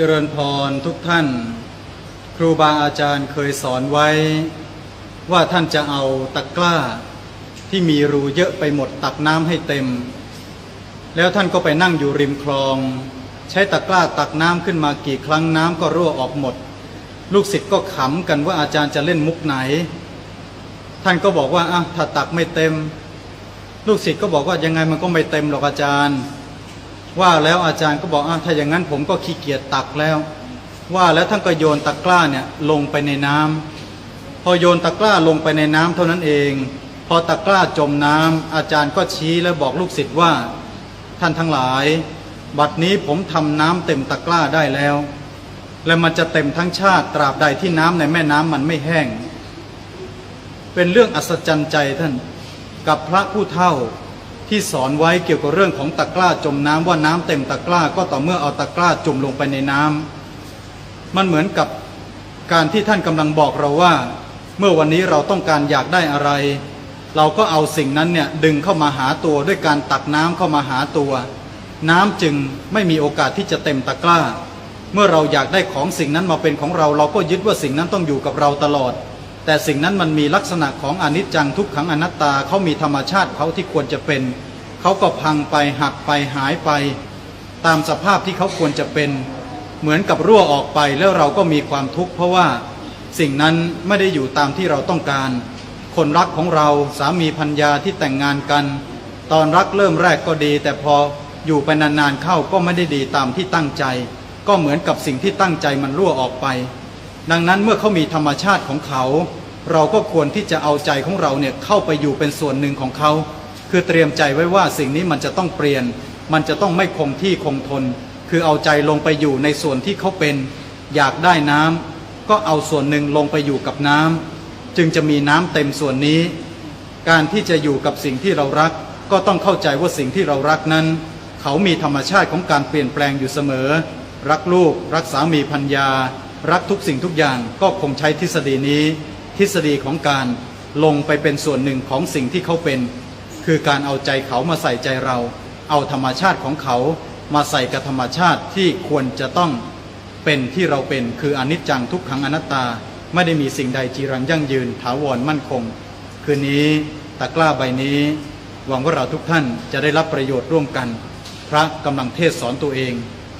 เจริญพรทุกท่าน ครูบาอาจารย์เคยสอนไว้ ว่าท่านจะเอาตะกร้า ที่มีรูเยอะไปหมดตักน้ำให้เต็ม แล้วท่านก็ไปนั่งอยู่ริมคลอง ใช้ตะกร้าตักน้ำขึ้นมากี่ครั้งน้ำก็รั่วออกหมด ลูกศิษย์ก็ขำกันว่าอาจารย์จะเล่นมุกไหน ท่านก็บอกว่าอะถ้าตักไม่เต็ม ลูกศิษย์ก็บอกว่ายังไงมันก็ไม่เต็มหรอกอาจารย์ ว่าแล้วอาจารย์ก็บอกอะถ้าอย่างนั้นผมก็ขี้เกียจตักแล้ว ว่าแล้วท่านก็โยนตะกร้าเนี่ยลงไปในน้ำพอโยนตะกร้าลงไปในน้ำเท่านั้นเอง พอตะกร้าจมน้ำอาจารย์ก็ชี้แล้วบอกลูกศิษย์ว่าท่านทั้งหลาย บัดนี้ผมทำน้ำเต็มตะกร้าได้แล้ว และมันจะเต็มทั้งชาติตราบใดที่น้ำในแม่น้ำมันไม่แห้ง เป็นเรื่องอัศจรรย์ใจท่านกับพระผู้เฒ่า ที่สอนไว้เกี่ยวกับเรื่องของตะกร้าจมน้ำว่าน้ำเต็มตะกร้าก็ต่อเมื่อเอาตะกร้าจุ่มลงไปในน้ำมันเหมือนกับการที่ท่านกำลังบอกเราว่า เมื่อวันนี้เราต้องการอยากได้อะไร เราก็เอาสิ่งนั้นเนี่ยดึงเข้ามาหาตัวด้วยการตักน้ำเข้ามาหาตัว น้ำจึงไม่มีโอกาสที่จะเต็มตะกร้า เมื่อเราอยากได้ของสิ่งนั้นมาเป็นของเรา เราก็ยึดว่าสิ่งนั้นต้องอยู่กับเราตลอด แต่สิ่งนั้นมันมีลักษณะของอนิจจังทุกขังอนัตตาเขามีธรรมชาติเขาที่ควรจะเป็น เขาก็พังไปหักไปหายไป ตามสภาพที่เขาควรจะเป็น เหมือนกับรั่วออกไปแล้วเราก็มีความทุกข์เพราะว่าสิ่งนั้นไม่ได้อยู่ตามที่เราต้องการ คนรักของเราสามีพัญญาที่แต่งงานกัน ตอนรักเริ่มแรกก็ดี แต่พออยู่ไปนานๆเข้าก็ไม่ได้ดีตามที่ตั้งใจ ก็เหมือนกับสิ่งที่ตั้งใจมันรั่วออกไป ดังนั้นเมื่อเขามีธรรมชาติของเขา เราก็ควรที่จะเอาใจของเราเนี่ยเข้าไปอยู่เป็นส่วนหนึ่งของเขา คือเตรียมใจไว้ว่าสิ่งนี้มันจะต้องเปลี่ยน มันจะต้องไม่คงที่คงทน คือเอาใจลงไปอยู่ในส่วนที่เขาเป็น อยากได้น้ำก็เอาส่วนหนึ่งลงไปอยู่กับน้ำจึงจะมีน้ำเต็มส่วนนี้ การที่จะอยู่กับสิ่งที่เรารัก ก็ต้องเข้าใจว่าสิ่งที่เรารักนั้น เขามีธรรมชาติของการเปลี่ยนแปลงอยู่เสมอ รักลูก รักสามีพัญญา รักทุกสิ่งทุกอย่างก็คงใช้ทฤษฎีนี้ ทฤษฎีของการลงไปเป็นส่วนหนึ่งของสิ่งที่เขาเป็น คือการเอาใจเขามาใส่ใจเรา เอาธรรมชาติของเขามาใส่กับธรรมชาติที่ควรจะต้องเป็นที่เราเป็นคืออนิจจังทุกขังอนัตตา ไม่ได้มีสิ่งใดจีรังยั่งยืนถาวรมั่นคง คืนนี้ตะกร้าใบนี้ หวังว่าเราทุกท่านจะได้รับประโยชน์ร่วมกัน พระกำลังเทศสอนตัวเอง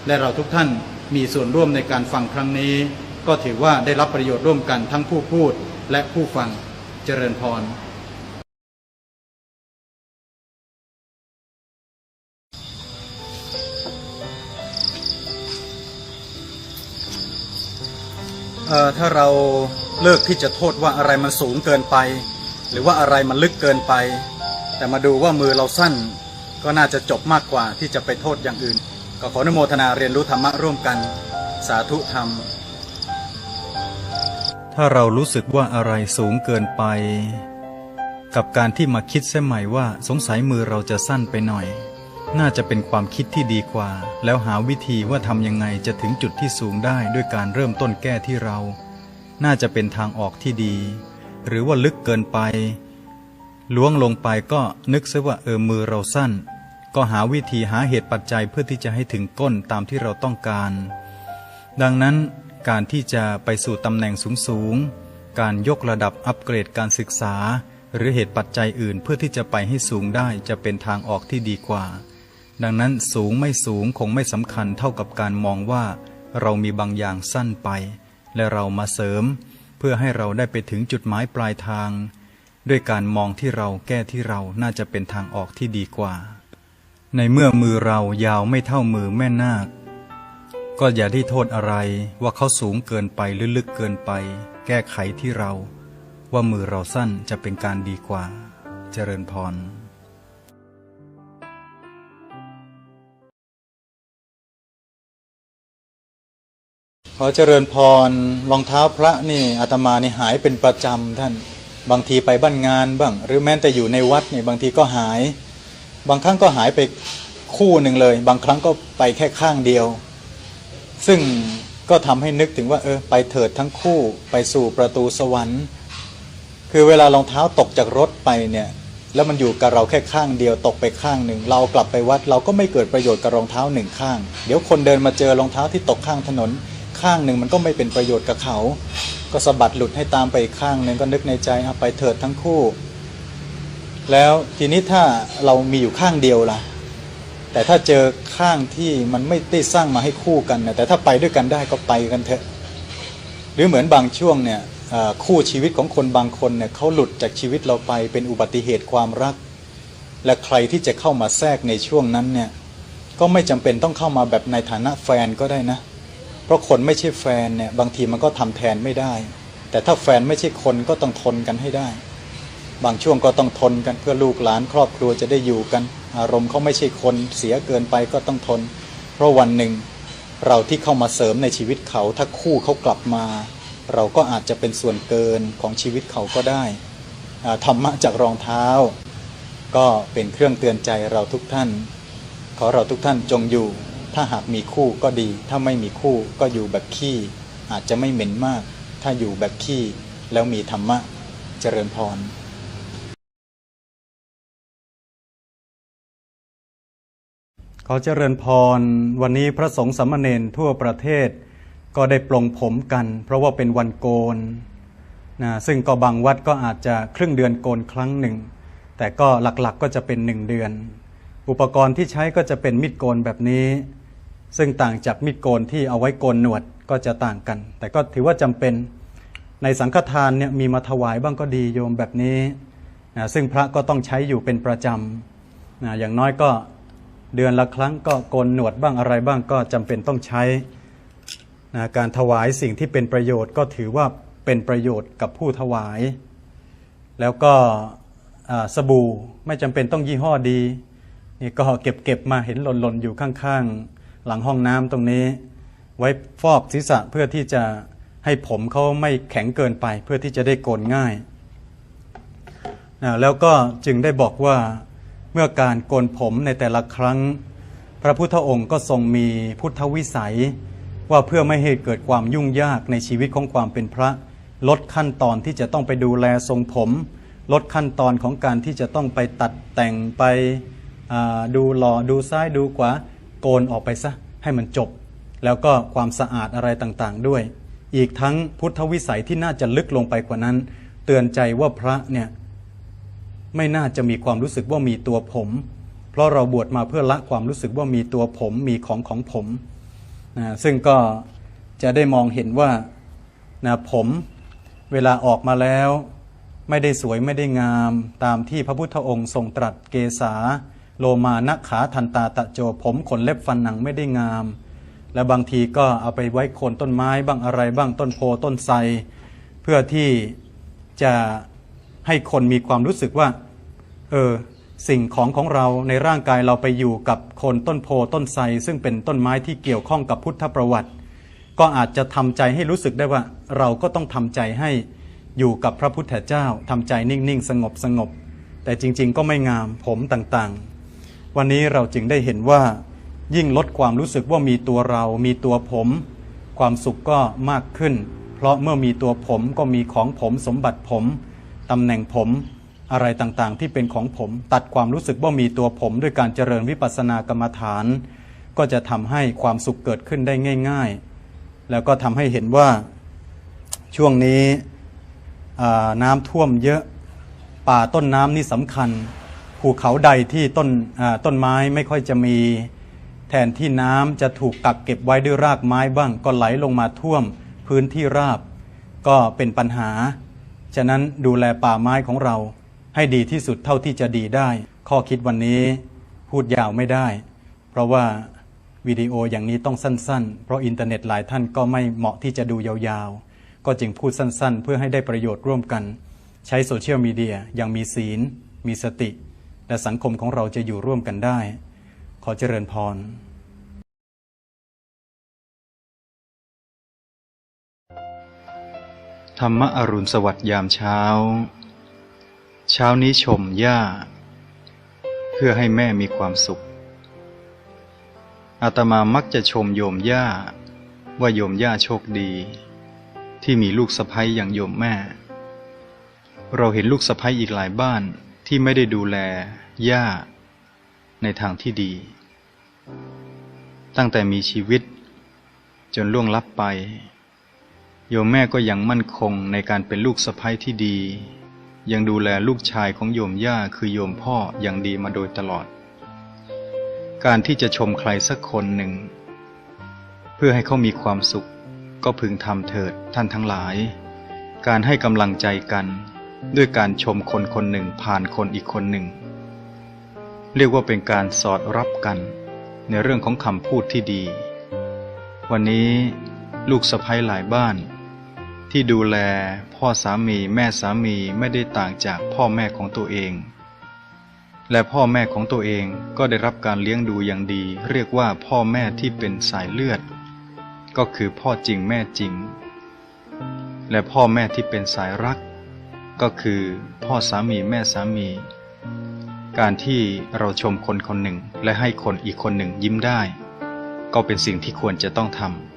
และเราทุกท่าน มีส่วนร่วมในการฟังครั้งนี้ ก็ถือว่าได้รับประโยชน์ร่วมกันทั้งผู้พูดและผู้ฟังเจริญพรเอ่อถ้าเราเลิกที่จะโทษว่าอะไรมันสูงเกินไป หรือว่าอะไรมันลึกเกินไป แต่มาดูว่ามือเราสั้น ก็น่าจะจบมากกว่าที่จะไปโทษอย่างอื่น ก็ขออนุโมทนาเรียนรู้ธรรมะร่วมกัน สาธุธรรม ถ้าเรารู้สึกว่าอะไรสูงเกินไป กับการที่มาคิดเสียใหม่ว่าสงสัยมือเราจะสั้นไปหน่อย น่าจะเป็นความคิดที่ดีกว่า แล้วหาวิธีว่าทำยังไงจะถึงจุดที่สูงได้ด้วยการเริ่มต้นแก้ที่เรา น่าจะเป็นทางออกที่ดี หรือว่าลึกเกินไปล้วงลงไปก็นึกซะว่าเออมือเราสั้น ก็หาวิธีหาเหตุปัจจัยเพื่อที่จะให้ถึงก้นตามที่เราต้องการ ดังนั้นการที่จะไปสู่ตำแหน่งสูงๆ การยกระดับอัปเกรดการศึกษา หรือเหตุปัจจัยอื่นเพื่อที่จะไปให้สูงได้จะเป็นทางออกที่ดีกว่า ดังนั้นสูงไม่สูงคงไม่สำคัญเท่ากับการมองว่า เรามีบางอย่างสั้นไป และเรามาเสริม เพื่อให้เราได้ไปถึงจุดหมายปลายทาง ด้วยการมองที่เราแก้ที่เราน่าจะเป็นทางออกที่ดีกว่า ในเมื่อมือเรายาวไม่เท่ามือแม่นาค ก็อย่าได้โทษอะไรว่าเขาสูงเกินไปหรือลึกเกินไป แก้ไขที่เรา ว่ามือเราสั้นจะเป็นการดีกว่า เจริญพรขอเจริญพรรองเท้าพระนี่อาตมานี่หายเป็นประจำท่าน บางทีไปบ้านงานบ้าง หรือแม้แต่อยู่ในวัดนี่บางทีก็หาย บางครั้งก็หายไปคู่หนึ่งเลย บางครั้งก็ไปแค่ข้างเดียว ซึ่งก็ทำให้นึกถึงว่าเออไปเถิดทั้งคู่ไปสู่ประตูสวรรค์ คือเวลารองเท้าตกจากรถไปเนี่ยแล้วมันอยู่กับเราแค่ข้างเดียวตกไปข้างหนึ่ง เรากลับไปวัดเราก็ไม่เกิดประโยชน์กับรองเท้าหนึ่งข้าง เดี๋ยวคนเดินมาเจอรองเท้าที่ตกข้างถนน ข้างหนึ่งมันก็ไม่เป็นประโยชน์กับเขา ก็สะบัดหลุดให้ตามไปอีกข้างหนึ่งก็นึกในใจเอาไปเถิดทั้งคู่ แล้วทีนี้ถ้าเรามีอยู่ข้างเดียวล่ะ แต่ถ้าเจอข้างที่มันไม่ได้สร้างมาให้คู่กันนะแต่ถ้าไปด้วยกันได้ก็ไปกันเถอะ หรือเหมือนบางช่วงเนี่ยคู่ชีวิตของคนบางคนเนี่ยเขาหลุดจากชีวิตเราไปเป็นอุบัติเหตุความรัก และใครที่จะเข้ามาแทรกในช่วงนั้นเนี่ยก็ไม่จำเป็นต้องเข้ามาแบบในฐานะแฟนก็ได้นะ เพราะคนไม่ใช่แฟนเนี่ยบางทีมันก็ทำแทนไม่ได้ แต่ถ้าแฟนไม่ใช่คนก็ต้องทนกันให้ได้ บางช่วงก็ต้องทนกันเพื่อลูกหลานครอบครัวจะได้อยู่กัน อารมณ์เขาไม่ใช่คนเสียเกินไปก็ต้องทน เพราะวันหนึ่ง เราที่เข้ามาเสริมในชีวิตเขาถ้าคู่เขากลับมา เราก็อาจจะเป็นส่วนเกินของชีวิตเขาก็ได้ธรรมะจากรองเท้า ก็เป็นเครื่องเตือนใจเราทุกท่าน ขอเราทุกท่านจงอยู่ ถ้าหากมีคู่ก็ดี ถ้าไม่มีคู่ก็อยู่แบบขี้ อาจจะไม่เหม็นมาก ถ้าอยู่แบบขี้แล้วมีธรรมะเจริญพร ขอเจริญพร วันนี้พระสงฆ์สามเณรทั่วประเทศ ก็ได้ปลงผมกัน เพราะว่าเป็นวันโกนนะซึ่งก็บางวัดก็อาจจะครึ่งเดือนโกนครั้งหนึ่ง แต่ก็หลักๆก็จะเป็นหนึ่งเดือน อุปกรณ์ที่ใช้ก็จะเป็นมีดโกนแบบนี้ ซึ่งต่างจากมีดโกนที่เอาไว้โกนหนวดก็จะต่างกัน แต่ก็ถือว่าจำเป็นในสังฆทานเนี่ยมีมาถวายบ้างก็ดีโยมแบบนี้นะซึ่งพระก็ต้องใช้อยู่เป็นประจำนะอย่างน้อยก็ เดือนละครั้งก็โกนหนวดบ้างอะไรบ้างก็จำเป็นต้องใช้นะการถวายสิ่งที่เป็นประโยชน์ก็ถือว่าเป็นประโยชน์กับผู้ถวาย แล้วก็สบู่ไม่จำเป็นต้องยี่ห้อดีนี่ก็เก็บเก็บมาเห็นหล่นๆอยู่ข้างๆ หลังห้องน้ำตรงนี้ ไว้ฟอกศีรษะเพื่อที่จะให้ผมเขาไม่แข็งเกินไป เพื่อที่จะได้โกนง่ายนะแล้วก็จึงได้บอกว่า เมื่อการโกนผมในแต่ละครั้ง พระพุทธองค์ก็ทรงมีพุทธวิสัย ว่าเพื่อไม่ให้เกิดความยุ่งยากในชีวิตของความเป็นพระ ลดขั้นตอนที่จะต้องไปดูแลทรงผม ลดขั้นตอนของการที่จะต้องไปตัดแต่งไปดูหล่อดูซ้ายดูขวาโกนออกไปซะให้มันจบ แล้วก็ความสะอาดอะไรต่างๆด้วย อีกทั้งพุทธวิสัยที่น่าจะลึกลงไปกว่านั้น เตือนใจว่าพระเนี่ย ไม่น่าจะมีความรู้สึกว่ามีตัวผม เพราะเราบวชมาเพื่อละความรู้สึกว่ามีตัวผมมีของของผมนะซึ่งก็จะได้มองเห็นว่านะผมเวลาออกมาแล้ว ไม่ได้สวยไม่ได้งาม ตามที่พระพุทธองค์ทรงตรัสเกษาโลมานักขาทันตาตะโจผมขนเล็บฟันหนังไม่ได้งาม และบางทีก็เอาไปไว้โคนต้นไม้บ้างอะไรบ้างต้นโพต้นไทรเพื่อที่จะ ให้คนมีความรู้สึกว่า เออสิ่งของของเราในร่างกายเราไปอยู่กับโคนต้นโพต้นไทรซึ่งเป็นต้นไม้ที่เกี่ยวข้องกับพุทธประวัติ ก็อาจจะทำใจให้รู้สึกได้ว่า เราก็ต้องทำใจให้อยู่กับพระพุทธเจ้าทำใจนิ่ง ๆ สงบสงบ แต่จริง ๆ ก็ไม่งามผมต่างๆ วันนี้เราจึงได้เห็นว่า ยิ่งลดความรู้สึกว่ามีตัวเรา มีตัวผม ความสุขก็มากขึ้น เพราะเมื่อมีตัวผมก็มีของผมสมบัติผม ตำแหน่งผมอะไรต่างๆ ที่เป็นของผม ตัดความรู้สึกว่ามีตัวผม ด้วยการเจริญวิปัสสนากรรมฐาน ก็จะทำให้ความสุขเกิดขึ้นได้ง่าย ๆ แล้วก็ทำให้เห็นว่าช่วงนี้น้ำท่วมเยอะป่าต้นน้ำนี่สำคัญภูเขาใดที่ต้นต้นไม้ไม่ค่อยจะมีแทนที่น้ำจะถูกกักเก็บไว้ด้วยรากไม้บ้าง ก็ไหลลงมาท่วมพื้นที่ราบ ก็เป็นปัญหา ฉะนั้นดูแลป่าไม้ของเราให้ดีที่สุดเท่าที่จะดีได้ ข้อคิดวันนี้พูดยาวไม่ได้ เพราะว่าวิดีโออย่างนี้ต้องสั้น ๆ เพราะอินเทอร์เน็ตหลายท่านก็ไม่เหมาะที่จะดูยาวๆ ก็จึงพูดสั้นๆ เพื่อให้ได้ประโยชน์ร่วมกัน ใช้โซเชียลมีเดียอย่างมีศีล มีสติ และสังคมของเราจะอยู่ร่วมกันได้ ขอเจริญพร ธรรมอรุณสวัสดิ์ยามเช้า เช้านี้ชมย่า เพื่อให้แม่มีความสุข อาตมามักจะชมโยมย่า ว่าโยมย่าโชคดี ที่มีลูกสะใภ้อย่างโยมแม่ เราเห็นลูกสะใภ้อีกหลายบ้านที่ไม่ได้ดูแลย่า ในทางที่ดี ตั้งแต่มีชีวิต จนล่วงลับไป โยมแม่ก็ยังมั่นคงในการเป็นลูกสะใภ้ที่ดี ยังดูแลลูกชายของโยมย่าคือโยมพ่ออย่างดีมาโดยตลอด การที่จะชมใครสักคนหนึ่ง เพื่อให้เขามีความสุข ก็พึงทำเถิดท่านทั้งหลาย การให้กำลังใจกัน ด้วยการชมคนคนหนึ่งผ่านคนอีกคนหนึ่ง เรียกว่าเป็นการสอดรับกันในเรื่องของคำพูดที่ดี วันนี้ลูกสะใภ้หลายบ้าน ที่ดูแลพ่อสามีแม่สามีไม่ได้ต่างจากพ่อแม่ของตัวเอง และพ่อแม่ของตัวเองก็ได้รับการเลี้ยงดูอย่างดี เรียกว่าพ่อแม่ที่เป็นสายเลือด ก็คือพ่อจริงแม่จริง และพ่อแม่ที่เป็นสายรัก ก็คือพ่อสามีแม่สามี การที่เราชมคนคนหนึ่งและให้คนอีกคนหนึ่งยิ้มได้ ก็เป็นสิ่งที่ควรจะต้องทำ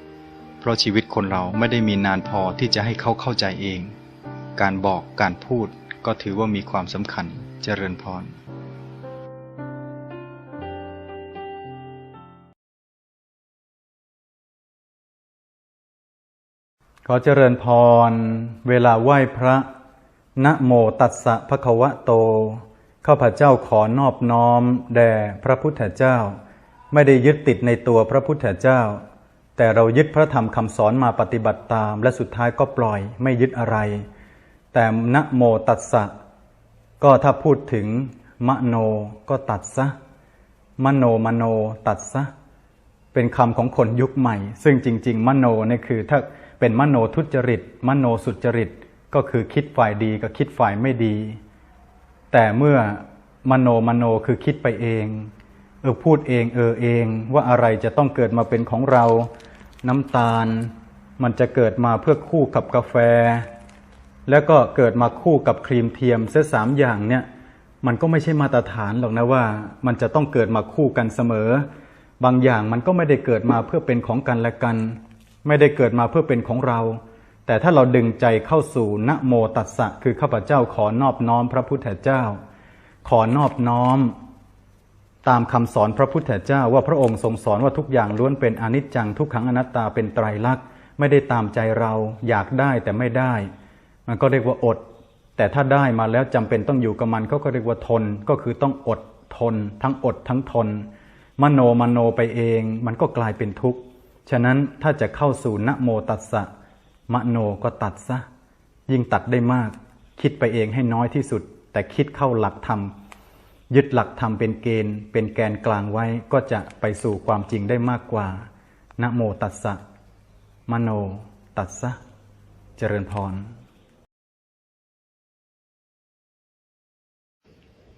เพราะชีวิตคนเราไม่ได้มีนานพอที่จะให้เขาเข้าใจเอง การบอกการพูดก็ถือว่ามีความสำคัญเจริญพรขอเจริญพร เวลาไหว้พระ นะโมตัสสะภะคะวะโต ข้าพเจ้าขอนอบน้อม แด่พระพุทธเจ้า ไม่ได้ยึดติดในตัวพระพุทธเจ้า แต่เรายึดพระธรรมคำสอนมาปฏิบัติตาม และสุดท้ายก็ปล่อยไม่ยึดอะไร แต่นะโมตัสสะก็ถ้าพูดถึงมโนก็ตัดซะมโนมโนตัดซะเป็นคำของคนยุคใหม่ ซึ่งจริง ๆ มโนนี่คือ ถ้าเป็นมโนทุจริต มโนสุจริตก็คือคิดฝ่ายดีกับคิดฝ่ายไม่ดี แต่เมื่อมโนมโนคือคิดไปเอง เออพูดเองเออเอง ว่าอะไรจะต้องเกิดมาเป็นของเรา น้ำตาล มันจะเกิดมาเพื่อคู่กับกาแฟ แล้วก็เกิดมาคู่กับครีมเทียมเส้สามอย่างเนี่ยมันก็ไม่ใช่มาตรฐานหรอกนะว่า มันจะต้องเกิดมาคู่กันเสมอ บางอย่างมันก็ไม่ได้เกิดมาเพื่อเป็นของกันและกัน ไม่ได้เกิดมาเพื่อเป็นของเรา แต่ถ้าเราดึงใจเข้าสู่นะโมตัสสะคือข้าพเจ้าขอนอบน้อมพระพุทธเจ้า ขอนอบน้อม ตามคำสอนพระพุทธเจ้าว่าพระองค์ทรงสอนว่าทุกอย่างล้วนเป็นอนิจจังทุกขังอนัตตาเป็นไตรลักษณ์ไม่ได้ตามใจเราอยากได้แต่ไม่ได้ มันก็เรียกว่าอด แต่ถ้าได้มาแล้วจำเป็นต้องอยู่กับมันเขาก็เรียกว่าทนก็คือต้องอดทน ทั้งอดทั้งทน มโนมโนไปเอง มันก็กลายเป็นทุกข์ฉะนั้นถ้าจะเข้าสู่นโมตัสสะมโนก็ตัดซะยิ่งตัดได้มาก คิดไปเองให้น้อยที่สุด แต่คิดเข้าหลักธรรม ยึดหลักธรรมเป็นเกณฑ์ เป็นแกนกลางไว้ก็จะไปสู่ความจริงได้มากกว่านะโมตัสสะมโนตัสสะเจริญพร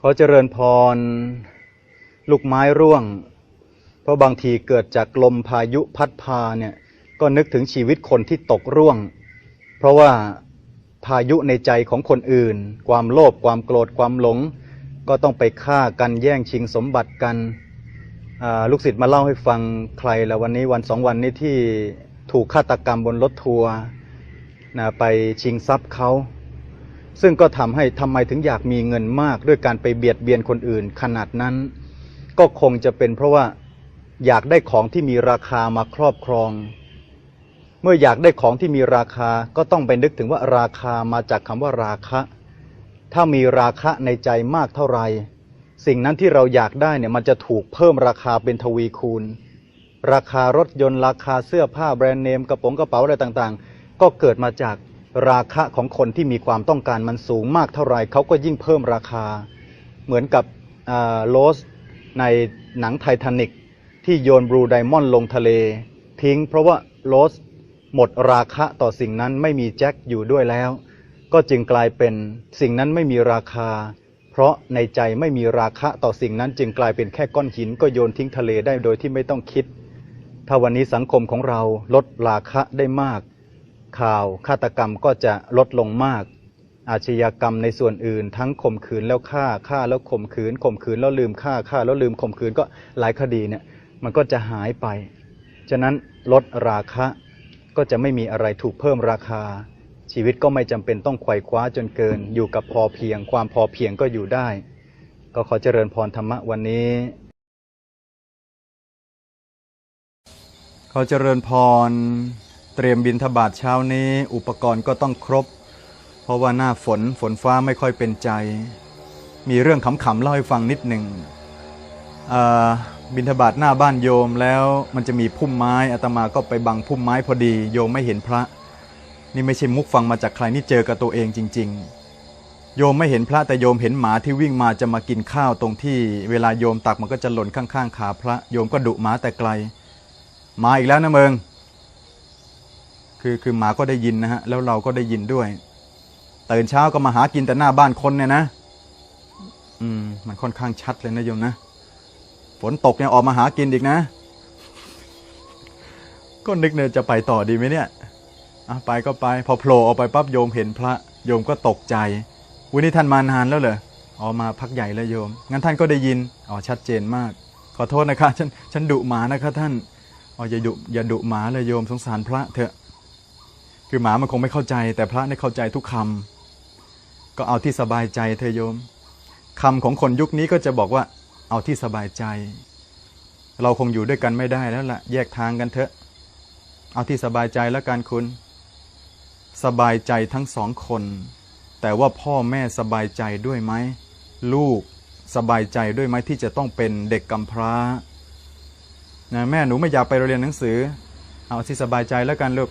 ขอเจริญพร ลูกไม้ร่วง เพราะบางทีเกิดจากลมพายุพัดพาเนี่ยก็นึกถึงชีวิตคนที่ตกร่วง เพราะว่าพายุในใจของคนอื่น ความโลภความโกรธความหลง ก็ต้องไปฆ่ากันแย่งชิงสมบัติกันลูกศิษย์มาเล่าให้ฟังใครแล้ววันนี้วันสองวันนี้ที่ถูกฆาตกรรมบนรถทัวร์นะไปชิงทรัพย์เขา ซึ่งก็ทำให้ทำไมถึงอยากมีเงินมากด้วยการไปเบียดเบียนคนอื่นขนาดนั้น ก็คงจะเป็นเพราะว่าอยากได้ของที่มีราคามาครอบครอง เมื่ออยากได้ของที่มีราคาก็ต้องไปนึกถึงว่าราคามาจากคำว่าราคะ ถ้ามีราคะในใจมากเท่าไหร่สิ่งนั้นที่เราอยากได้เนี่ยมันจะถูกเพิ่มราคาเป็นทวีคูณ ราคารถยนต์ราคาเสื้อผ้าแบรนด์เนมกระป๋องกระเป๋าอะไรต่างๆ ก็เกิดมาจากราคะของคนที่มีความต้องการมันสูงมากเท่าไหร่เขาก็ยิ่งเพิ่มราคา เหมือนกับโรสในหนังไททานิกที่โยนบลูไดมอนด์ลงทะเล ทิ้งเพราะว่าโรสหมดราคะต่อสิ่งนั้นไม่มีแจ็คอยู่ด้วยแล้ว ก็จึงกลายเป็นสิ่งนั้นไม่มีราคา เพราะในใจไม่มีราคะต่อสิ่งนั้นจึงกลายเป็นแค่ก้อนหินก็โยนทิ้งทะเลได้โดยที่ไม่ต้องคิด ถ้าวันนี้สังคมของเราลดราคะได้มาก ข่าวฆาตกรรมก็จะลดลงมาก อาชญากรรมในส่วนอื่น ทั้งข่มขืนแล้วฆ่าฆ่าแล้วข่มขืนข่มขืนแล้วลืมฆ่าฆ่าแล้วลืมข่มขืนก็หลายคดีเนี่ยมันก็จะหายไป ฉะนั้นลดราคะก็จะไม่มีอะไรถูกเพิ่มราคา ชีวิตก็ไม่จำเป็นต้องไขว่คว้าจนเกิน อยู่กับพอเพียง ความพอเพียงก็อยู่ได้ ก็ขอเจริญพรธรรมะวันนี้ ขอเจริญพร เตรียมบินทบาทเช้านี้ อุปกรณ์ก็ต้องครบ เพราะว่าหน้าฝนฝนฟ้าไม่ค่อยเป็นใจ มีเรื่องขำๆเล่าให้ฟังนิดหนึ่งอ่าบินทบาทหน้าบ้านโยมแล้วมันจะมีพุ่มไม้อาตมาก็ไปบังพุ่มไม้พอดี โยมไม่เห็นพระ นี่ไม่ใช่มุกฟังมาจากใครนี่เจอกับตัวเองจริง ๆ โยมไม่เห็นพระแต่โยมเห็นหมาที่วิ่งมาจะมากินข้าวตรงที่ เวลาโยมตักมันก็จะหล่นข้างๆขาพระโยมก็ดุหมาแต่ไกลมาอีกแล้วนะเมืองคือคือหมาก็ได้ยินนะฮะแล้วเราก็ได้ยินด้วยตื่นเช้าก็มาหากินแต่หน้าบ้านคนเนี่ยนะอืมมันค่อนข้างชัดเลยนะโยมนะฝนตกเนี่ยออกมาหากินอีกนะ ก็นึกเนี่ยจะไปต่อดีไหมเนี่ย อะไปก็ไป พอโผล่ออกไปปั๊บโยมเห็นพระ โยมก็ตกใจวันนี้ท่านมานานแล้วเหรออ๋อมาพักใหญ่แล้วโยม งั้นท่านก็ได้ยินอ๋อชัดเจนมาก ขอโทษนะคะ ฉันฉันดุหมานะคะท่านอ๋ออย่าดุอย่าดุหมาเลยโยมสงสารพระเถอะ คือหมามันคงไม่เข้าใจ แต่พระเนี่ยเข้าใจทุกคำก็เอาที่สบายใจเธอโยมคำของคนยุคนี้ก็จะบอกว่า เอาที่สบายใจ เราคงอยู่ด้วยกันไม่ได้แล้วล่ะ แยกทางกันเถอะ เอาที่สบายใจแล้วกันคุณ สบายใจทั้งสองคน แต่ว่าพ่อแม่สบายใจด้วยไหม ลูกสบายใจด้วยไหมที่จะต้องเป็นเด็กกำพร้านะแม่หนูไม่อยากไปเรียนหนังสือ เอาที่สบายใจแล้วกันลูก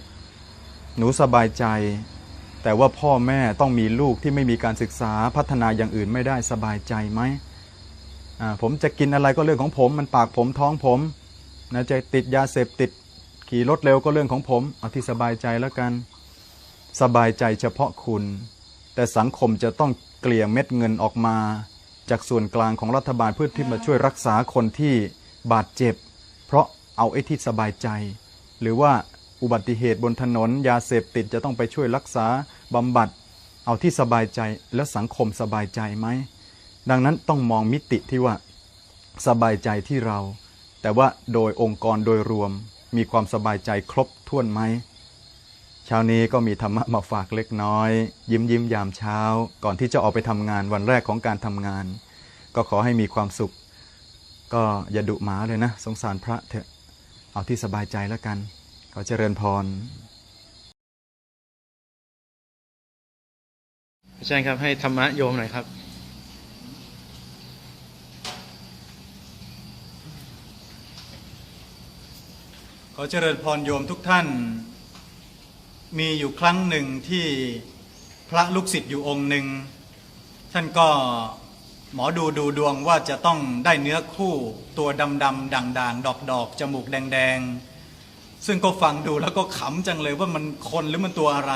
หนูสบายใจ แต่ว่าพ่อแม่ต้องมีลูกที่ไม่มีการศึกษาพัฒนาอย่างอื่นไม่ได้สบายใจไหมผมจะกินอะไรก็เรื่องของผม มันปากผมท้องผมนะจะติดยาเสพติดขี่รถเร็วก็เรื่องของผม เอาที่สบายใจแล้วกัน สบายใจเฉพาะคุณ แต่สังคมจะต้องเกลี่ยเม็ดเงินออกมา จากส่วนกลางของรัฐบาลเพื่อที่มาช่วยรักษาคนที่บาดเจ็บ เพราะเอาไอ้ที่สบายใจ หรือว่าอุบัติเหตุบนถนน ยาเสพติดจะต้องไปช่วยรักษาบำบัด เอาที่สบายใจแล้วสังคมสบายใจไหม ดังนั้นต้องมองมิติที่ว่า สบายใจที่เรา แต่ว่าโดยองค์กรโดยรวมมีความสบายใจครบถ้วนไหม ช้านี้ก็มีธรรมะมาฝากเล็กน้อย ยิ้มยิ้มยามเช้า ก่อนที่จะออกไปทำงานวันแรกของการทำงาน ก็ขอให้มีความสุข ก็อย่าดุหมาเลยนะ สงสารพระเถอะเอาที่สบายใจแล้วกัน ขอเจริญพรอาจารย์ครับให้ธรรมะโยมหน่อยครับขอเจริญพรโยมทุกท่าน มีอยู่ครั้งหนึ่งที่พระลูกศิษย์อยู่องค์หนึ่งท่านก็หมอดูดูดวงว่าจะต้องได้เนื้อคู่ตัวดำดำด่างด่างดอกดอกจมูกแดงแดงซึ่งก็ฟังดูแล้วก็ขำจังเลยว่ามันคนหรือมันตัวอะไร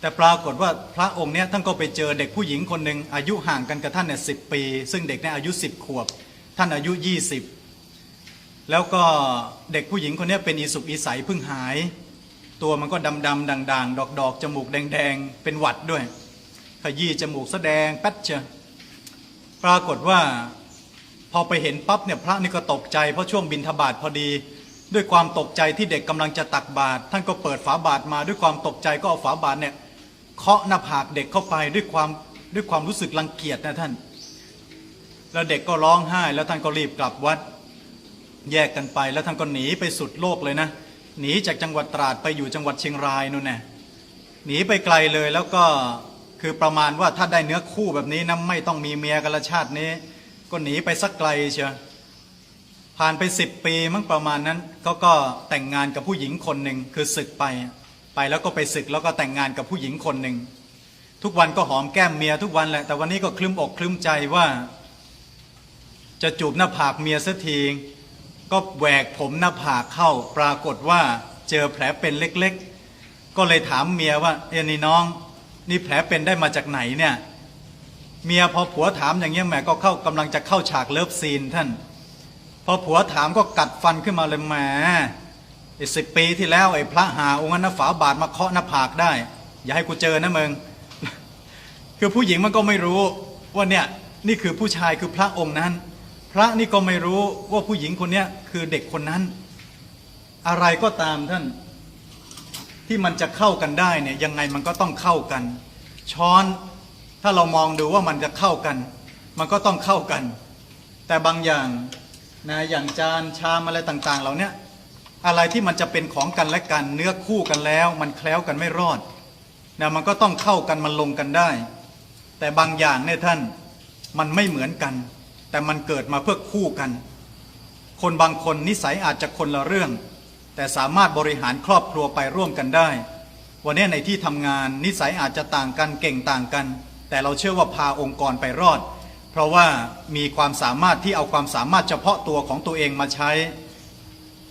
แต่ปรากฏว่าพระองค์เนี้ยท่านก็ไปเจอเด็กผู้หญิงคนหนึ่งอายุห่างกันกับท่านเนี่ยสิปี ซึ่งเด็กเนี่ยอายุ 10 ขวบ ท่านอายุ 20 แล้วก็เด็กผู้หญิงคนเนี้ยเป็นอีสุกอีใสเพิ่งหาย ตัวมันก็ดำดำด่างด่างดอกดอกจมูกแดงแดงๆ เป็นหวัดด้วย ขยี้จมูกแสดงแป๊ดเชยปรากฏว่าพอไปเห็นปั๊บเนี่ยพระนี่ก็ตกใจเพราะช่วงบินทบาทพอดี ด้วยความตกใจที่เด็กกำลังจะตักบาตรท่านก็เปิดฝาบาตรมาด้วยความตกใจก็เอาฝาบาตรเนี่ยเคาะหน้าผากเด็กเข้าไปด้วยความด้วยความรู้สึกรังเกียจนะท่าน แล้วเด็กก็ร้องไห้แล้วท่านก็รีบกลับวัด แยกกันไปแล้วท่านก็หนีไปสุดโลกเลยนะ หนีจากจังหวัดตราดไปอยู่จังหวัดเชียงรายนู่นแน่หนีไปไกลเลยแล้วก็คือประมาณว่าถ้าได้เนื้อคู่แบบนี้นะไม่ต้องมีเมียกันละชาตินี้ ก็หนีไปสักไกลเชียวผ่านไปสิบปีมั้งประมาณนั้นเขาก็แต่งงานกับผู้หญิงคนหนึ่งคือศึกไป ไปแล้วก็ไปศึกแล้วก็แต่งงานกับผู้หญิงคนหนึ่งทุกวันก็หอมแก้มเมียทุกวันแหละแต่วันนี้ก็คลึ้มอกคลึ้มใจว่า จะจูบหน้าผากเมียสักที ก็แหวกผมหน้าผากเข้าปรากฏว่าเจอแผลเป็นเล็กๆ ก็เลยถามเมียว่าเอ็นี่น้อง นี่แผลเป็นได้มาจากไหนเนี่ยเมียพอผัวถามอย่างเงี้ยแหมก็เข้ากำลังจะเข้าฉากเลิฟซีนท่าน พอผัวถามก็กัดฟันขึ้นมาเลยแหมไอ้สิบปีที่แล้วไอ้พระหาองค์นั้นฝาบาทมาเคาะหน้าผากได้ อย่าให้กูเจอนะมึงคือผู้หญิงมันก็ไม่รู้ว่าเนี่ยนี่คือผู้ชายคือพระองค์นั้น พระนี่ก็ไม่รู้ว่าผู้หญิงคนนี้คือเด็กคนนั้น อะไรก็ตามท่านที่มันจะเข้ากันได้เนี่ยยังไงมันก็ต้องเข้ากัน ช้อนถ้าเรามองดูว่ามันจะเข้ากัน มันก็ต้องเข้ากัน แต่บางอย่างนะอย่างจานชามอะไรต่าง ๆเหล่าเนี้ยอะไรที่มันจะเป็นของกันและกันเนื้อคู่กันแล้ว มันแคล้วกันไม่รอดนะมันก็ต้องเข้ากันมันลงกันได้ แต่บางอย่างเนี่ยท่านมันไม่เหมือนกัน แต่มันเกิดมาเพื่อคู่กัน คนบางคนนิสัยอาจจะคนละเรื่อง แต่สามารถบริหารครอบครัวไปร่วมกันได้ วันนี้ในที่ทำงานนิสัยอาจจะต่างกันเก่งต่างกัน แต่เราเชื่อว่าพาองค์กรไปรอด เพราะว่ามีความสามารถที่เอาความสามารถเฉพาะตัวของตัวเองมาใช้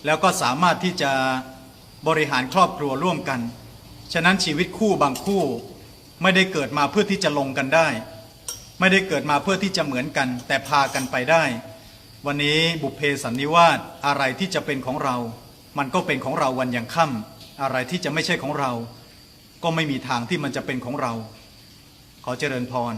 แล้วก็สามารถที่จะบริหารครอบครัวร่วมกัน ฉะนั้นชีวิตคู่บางคู่ไม่ได้เกิดมาเพื่อที่จะลงกันได้ ไม่ได้เกิดมาเพื่อที่จะเหมือนกัน แต่พากันไปได้ วันนี้บุพเพสันนิวาสอะไรที่จะเป็นของเรา มันก็เป็นของเราวันยังค่ำอะไรที่จะไม่ใช่ของเรา ก็ไม่มีทางที่มันจะเป็นของเรา ขอเจริญพร